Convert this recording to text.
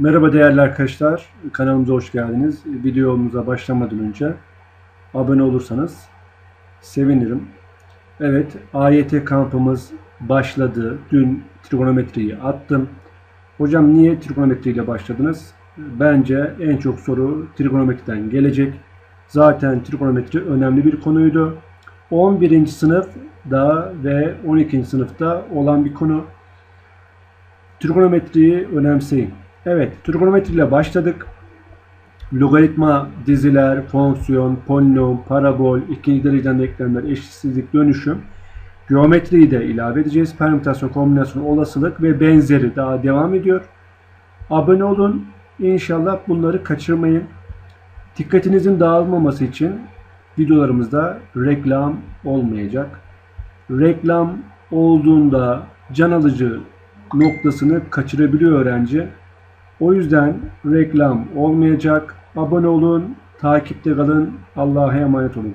Merhaba değerli arkadaşlar, kanalımıza hoş geldiniz. Videomuza başlamadan önce abone olursanız sevinirim. Evet, AYT kampımız başladı. Dün trigonometriyi attım. Hocam niye trigonometriyle başladınız? Bence en çok soru trigonometriden gelecek. Zaten trigonometri önemli bir konuydu. 11. sınıfda ve 12. sınıfta olan bir konu. Trigonometriyi önemseyin. Evet, trigonometri ile başladık. Logaritma, diziler, fonksiyon, polinom, parabol, ikinci dereceden denklemler, eşitsizlik, dönüşüm. Geometriyi de ilave edeceğiz. Permütasyon, kombinasyon, olasılık ve benzeri daha devam ediyor. Abone olun. İnşallah bunları kaçırmayın. Dikkatinizin dağılmaması için videolarımızda reklam olmayacak. Reklam olduğunda can alıcı noktasını kaçırabiliyor öğrenci. O yüzden reklam olmayacak. Abone olun, takipte kalın. Allah'a emanet olun.